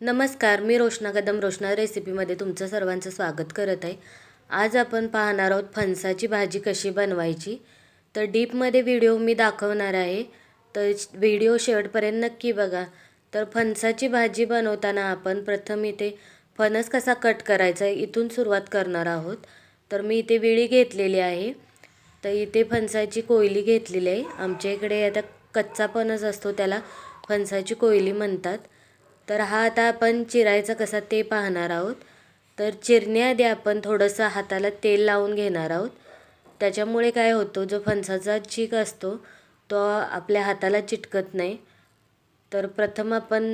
नमस्कार मी रोशना कदम रोशना रेसिपीमध्ये तुमचं सर्वांचं स्वागत करत आहे. आज आपण पाहणार आहोत फणसाची भाजी कशी बनवायची. तर डीपमध्ये व्हिडिओ मी दाखवणार आहे. तर व्हिडिओ शेवटपर्यंत नक्की बघा. तर फणसाची भाजी बनवताना आपण प्रथम इथे फणस कसा कट करायचा आहे इथून सुरुवात करणार आहोत. तर मी इथे विळी घेतलेली आहे. तर इथे फणसाची कोयली घेतलेली आहे. आमच्या इकडे आता कच्चा फणस असतो त्याला फणसाची कोयली म्हणतात. तर हा आता आपण चिरायचा कसा ते पाहणार आहोत. तर चिरण्याआधी आपण थोडंसं हाताला तेल लावून घेणार आहोत. त्याच्यामुळे काय होतो जो फणसाचा चीक असतो तो आपल्या हाताला चिटकत नाही. तर प्रथम आपण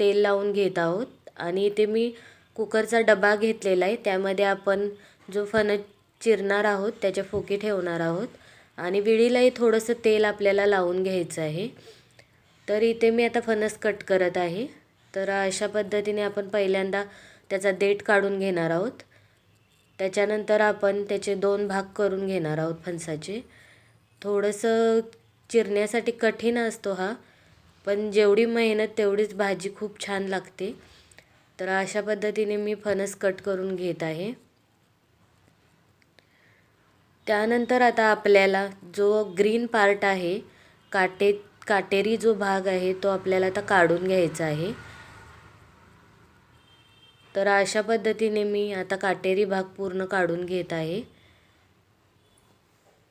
तेल लावून घेत आहोत आणि इथे मी कुकरचा डबा घेतलेला आहे. त्यामध्ये आपण जो फणस चिरणार आहोत त्याच्या फोकी ठेवणार आहोत. आणि विळीलाही थोडंसं तेल आपल्याला लावून घ्यायचं आहे. तर इथे मी आता फणस कट करत आहे. तर अशा पद्धतीने आपण पहिल्यांदा त्याचा देठ काढून घेणार आहोत. त्याच्यानंतर आपण त्याचे दोन भाग करून घेणार आहोत फणसाचे. थोडंसं चिरण्यासाठी कठीण असतो हा पण जेवढी मेहनत तेवढीच भाजी खूप छान लागते. तर अशा पद्धतीने मी फणस कट करून घेत आहे. त्यानंतर आता आपल्याला जो ग्रीन पार्ट आहे काटे काटेरी जो भाग आहे तो आपल्याला आता काढून घ्यायचा आहे. तर अशा पद्धतीने मी आता काटेरी भाग पूर्ण काढून घेत आहे.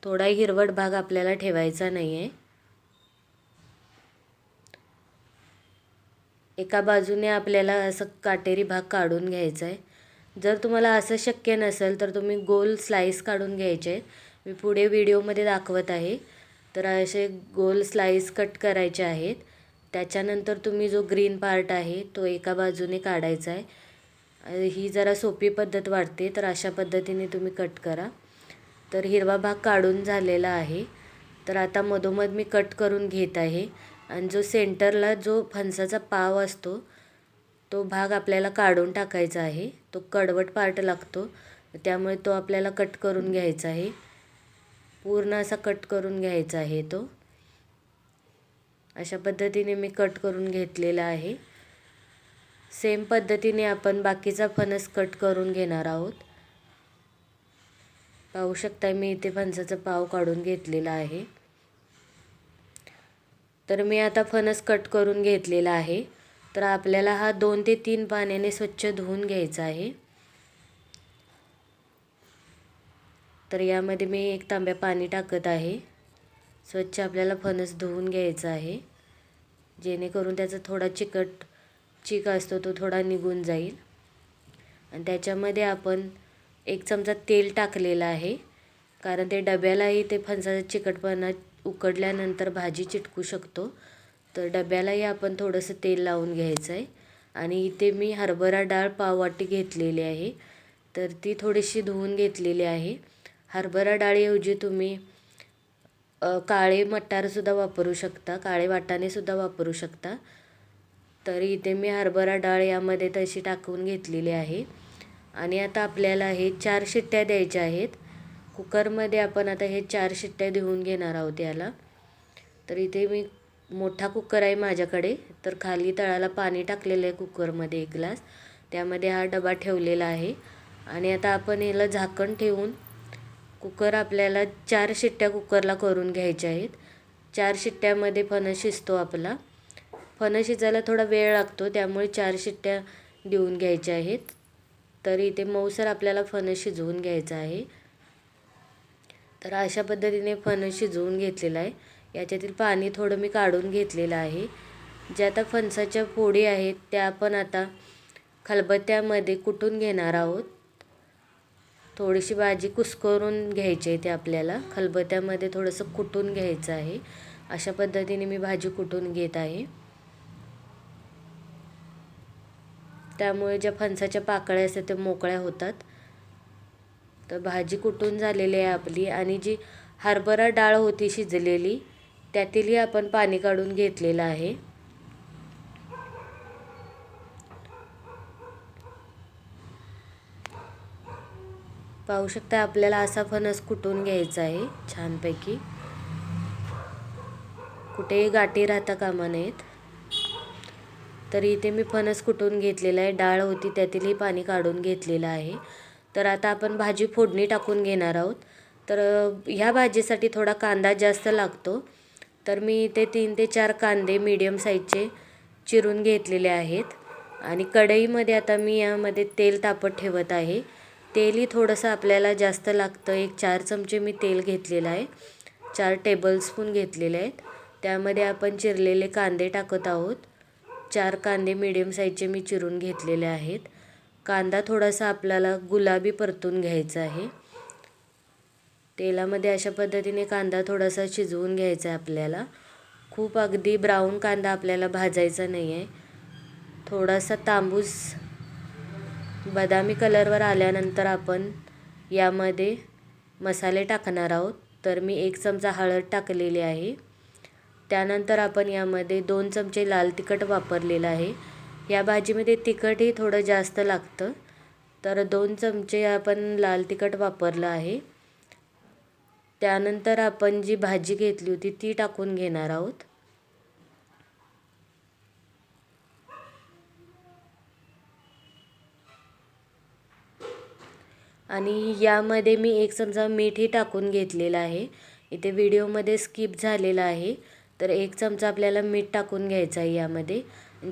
थोडा हिरवट भाग आपल्याला ठेवायचा नाही आहे एका बाजूने आपल्याला असं काटेरी भाग काढून घ्यायचा आहे जर तुम्हाला असं शक्य नसेल तर तुम्ही गोल स्लाईस काढून घ्यायचे. आहेत मी पुढे व्हिडिओमध्ये दाखवत आहे. तर असे गोल स्लाईस कट करायचे आहेत. त्याच्यानंतर तुम्ही जो ग्रीन पार्ट आहे तो एका बाजूने काढायचा आहे ही जरा सोपी पद्धत वाटते तर अशा पद्धतीने तुम्ही कट करा. तर हिरवा भाग काढून झालेला आहे. तर आता मधोमध मी कट करून घेत आहे. आणि जो सेंटरला जो फणसाचा पाव असतो तो भाग आपल्याला काढून टाकायचा आहे. तो कडवट पार्ट लागतो. त्यामुळे तो आपल्याला कट करून घ्यायचा आहे. पूर्ण असा कट करून घ्यायचा आहे तो. अशा पद्धतीने मी कट करून घेतलेला आहे. सेम पद्धतीने आपण बाकीचा फणस कट करून घेणार आहोत. पाहू शकता मी इथे फणसाचा पाव काढून घेतलेला आहे. तर मी आता फणस कट करून घेतलेला आहे. तर आपल्याला हा दोन ते तीन पाण्याने स्वच्छ धुवून घ्यायचा आहे. तर यामध्ये मी एक तांब्या पाणी टाकत आहे. स्वच्छ आपल्याला फणस धुवून घ्यायचा आहे. जेणेकरून त्याचा थोडा चिकट चीक असतो तो थोडा निघून जाईल. आणि त्याच्यामध्ये आपण एक चमचा तेल टाकलेलं आहे. कारण ते डब्यालाही ते फणसाचा चिकटपणा उकडल्यानंतर भाजी चिटकू शकतो. तर डब्यालाही आपण थोडंसं तेल लावून घ्यायचं आहे. आणि इथे मी हरभरा डाळ पाववाटी घेतलेली आहे. तर ती थोडीशी धुवून घेतलेली आहे. हरभरा डाळीऐवजी तुम्ही काळे मटारसुद्धा वापरू शकता. काळे वाटाणेसुद्धा वापरू शकता. तर इथे मी हरभरा डाळ यामध्ये तशी टाकून घेतलेली आहे. आणि आता आपल्याला हे चार शिट्ट्या द्यायच्या आहेत. कुकरमध्ये आपण आता हे चार शिट्ट्या देऊन घेणार आहोत याला. तर इथे मी मोठा कुकर आहे माझ्याकडे. तर खाली तळाला पाणी टाकलेलं आहे कुकरमध्ये एक ग्लास. त्यामध्ये हा डबा ठेवलेला आहे. आणि आता आपण याला झाकण ठेवून कुकर आपल्याला चार शिट्ट्या कुकरला करून घ्यायच्या आहेत. चार शिट्ट्यामध्ये फणस शिजतो आपला. फणस शिजायला थोडा वेळ लागतो त्यामुळे चार शिट्ट्या देऊन घ्यायच्या आहेत. तर इथे मऊसर आपल्याला फणस शिजवून घ्यायचा आहे. तर अशा पद्धतीने फणस शिजवून घेतलेला आहे. याच्यातील पाणी थोडं मी काढून घेतलेलं आहे. ज्या आता फणसाच्या फोडी आहेत त्या आपण आता खलबत्त्यामध्ये कुटून घेणार आहोत? थोडीशी भाजी कुस्करून घ्यायची आहे ते आपल्याला. खलबत्त्यामध्ये थोडंसं कुटून घ्यायचं आहे. अशा पद्धतीने मी भाजी कुटून घेत आहे. त्यामुळे ज्या फणसाच्या पाकळ्या असतात त्या मोकळ्या होतात. तर भाजी कुटून झालेली आहे आपली आणि जी हरभरा डाळ होती शिजलेली त्यातीलही आपण पाणी काढून घेतलेलं आहे. पाहू शकता आपल्याला असा फणस कुटून घ्यायचा आहे छानपैकी. कुठेही गाठी राहता कामा नयेत. तर इथे मी फणस कुटून घेतलेला आहे डाळ होती त्यातीलही पाणी काढून घेतलेलं आहे. तर आता आपण भाजी फोडणी टाकून घेणार आहोत. तर ह्या भाजीसाठी थोडा कांदा जास्त लागतो. तर मी इथे तीन ते चार कांदे मीडियम साईजचे चिरून घेतलेले आहेत. आणि कढईमध्ये आता मी यामध्ये तेल तापत ठेवत आहे. तेलही थोडंसं आपल्याला जास्त लागतं. एक चार चमचे मी तेल घेतलेलं आहे. चार टेबलस्पून घेतलेले आहेत. त्यामध्ये आपण चिरलेले कांदे टाकत आहोत. चार कांदे मिडियम साईजचे मी चिरून घेतलेले आहेत. कांदा थोडासा आपल्याला गुलाबी परतून घ्यायचा आहे. तेलामध्ये अशा पद्धतीने कांदा थोडासा शिजवून घ्यायचा आहे आपल्याला. खूप अगदी ब्राऊन कांदा आपल्याला भाजायचा नाही आहे थोडासा तांबूस बदामी कलरवर आल्यानंतर आपण यामध्ये मसाले टाकणार आहोत. तर मी एक चमचा हळद टाकलेली आहे. त्यानंतर आपण यामध्ये दोन चमचे लाल तिखट वापरलेलं आहे. या भाजीमध्ये तिखटही थोडं जास्त लागतं. तर दोन चमचे आपण लाल तिखट वापरलं आहे. त्यानंतर आपण जी भाजी घेतली होती ती टाकून घेणार आहोत. आणि यामध्ये मी एक चमचा मीठही टाकून घेतलेलं आहे. इथे व्हिडिओमध्ये स्किप झालेला आहे. तर एक चमचा आपल्याला मीठ टाकून घ्यायचं आहे यामध्ये.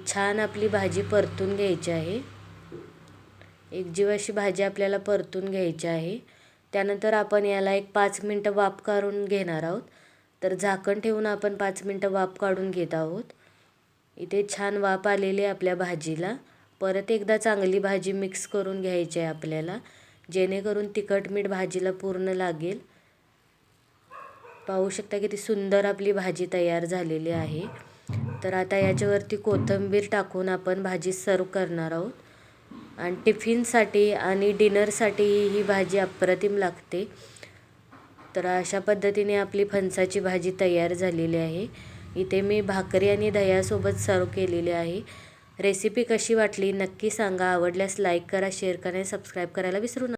छान आपली भाजी परतून घ्यायची आहे. एक जीव अशी भाजी आपल्याला परतून घ्यायची आहे. त्यानंतर आपण याला एक पाच मिनटं वाफ काढून घेणार आहोत. तर झाकण ठेवून आपण पाच मिनटं वाफ काढून घेत आहोत. इथे छान वाफ आलेली आपल्या भाजीला. परत एकदा चांगली भाजी मिक्स करून घ्यायची आहे आपल्याला. जेणेकरून तिखट मीठ भाजीला पूर्ण लागेल. पाहू शकता किती सुंदर आपली भाजी तयार झालेली आहे. तर आता याच्यावरती कोथिंबीर टाकून आपण भाजी सर्व करणार आहोत. आणि टिफिनसाठी आणि डिनरसाठी ही भाजी अप्रतिम लागते. तर अशा पद्धतीने आपली फणसाची भाजी तयार झालेली आहे. इथे मी भाकरी आणि दह्यासोबत सर्व केलेली आहे. रेसिपी कशी वाटली नक्की सांगा. आवडल्यास लाईक करा शेअर करा आणि सबस्क्राईब करायला विसरू नका.